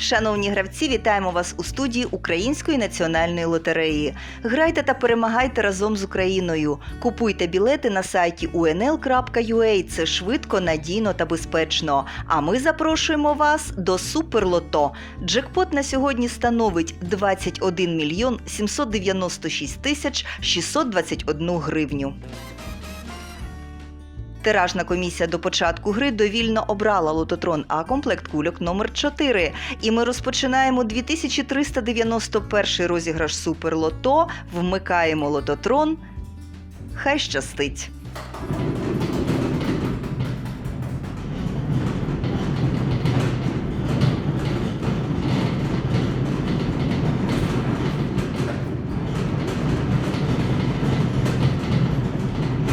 Шановні гравці, вітаємо вас у студії Української національної лотереї. Грайте та перемагайте разом з Україною. Купуйте білети на сайті unl.ua. Це швидко, надійно та безпечно. А ми запрошуємо вас до Суперлото. Джекпот на сьогодні становить 21 мільйон 796 тисяч 621 гривню. Тиражна комісія до початку гри довільно обрала лототрон А комплект кульок номер 4 І ми розпочинаємо 2391 розіграш Суперлото. Вмикаємо лототрон. Хай щастить.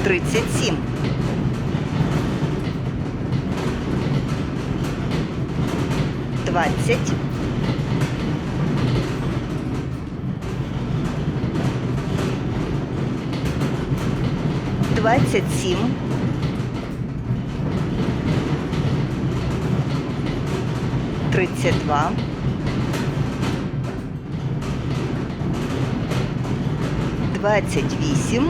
Тридцять сім. Двадцять. Двадцять сім. Тридцять два. Двадцять вісім.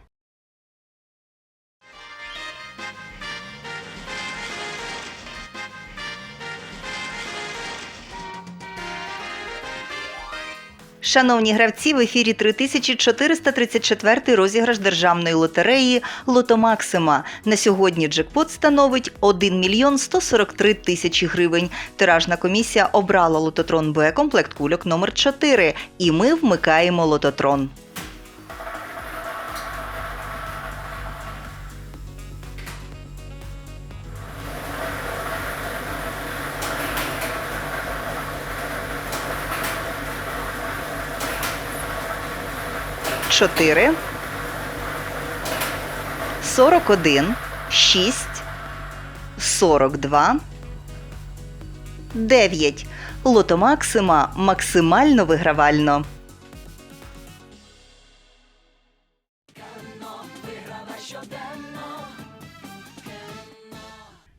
Шановні гравці, в ефірі 3434 розіграш державної лотереї Лотомаксима. На сьогодні джекпот становить 1 мільйон 143 тисячі гривень. Тиражна комісія обрала лототрон Б комплект кульок номер 4 і ми вмикаємо лототрон. Чотири. Сорок один. Шість. Сорок два. Дев'ять. Лото Максима максимально вигравально.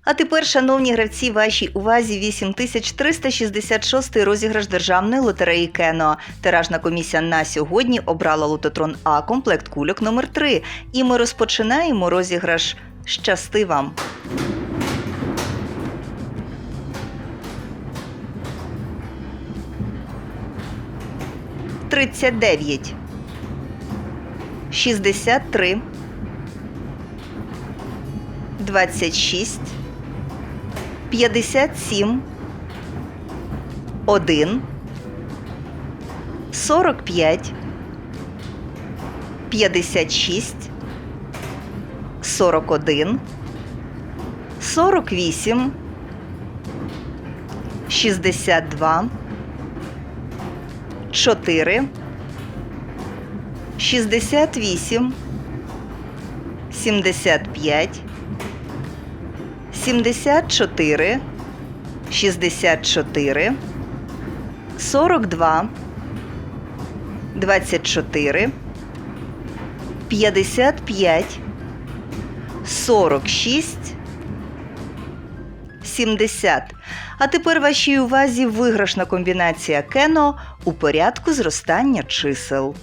А тепер, шановні гравці, вашій увазі 8366 розіграш державної лотереї Кено. Тиражна комісія на сьогодні обрала лототрон А комплект кульок номер 3 І ми розпочинаємо розіграш. Щасти вам! Тридцять дев'ять. Шістдесят три. Двадцять шість. 57 1 45 56 41 48 62 4 68 75 74, 64, 42, 24, 55, 46, 70. А тепер вашій увазі виграшна комбінація кено у порядку зростання чисел.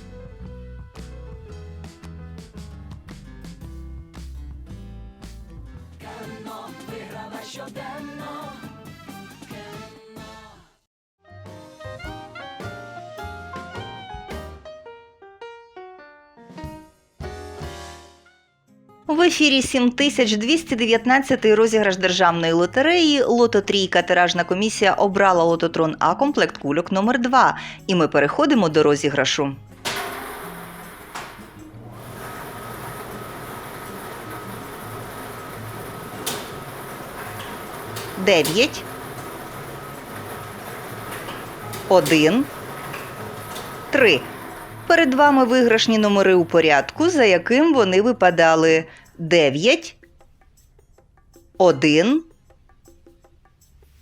В ефірі 7219 розіграш державної лотереї Лото Трійка тиражна комісія обрала лототрон А комплект кульок номер 2 І ми переходимо до розіграшу. Дев'ять. Один. Три. Перед вами виграшні номери у порядку, за яким вони випадали 9, 1,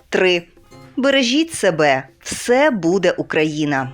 3. Бережіть себе, все буде Україна!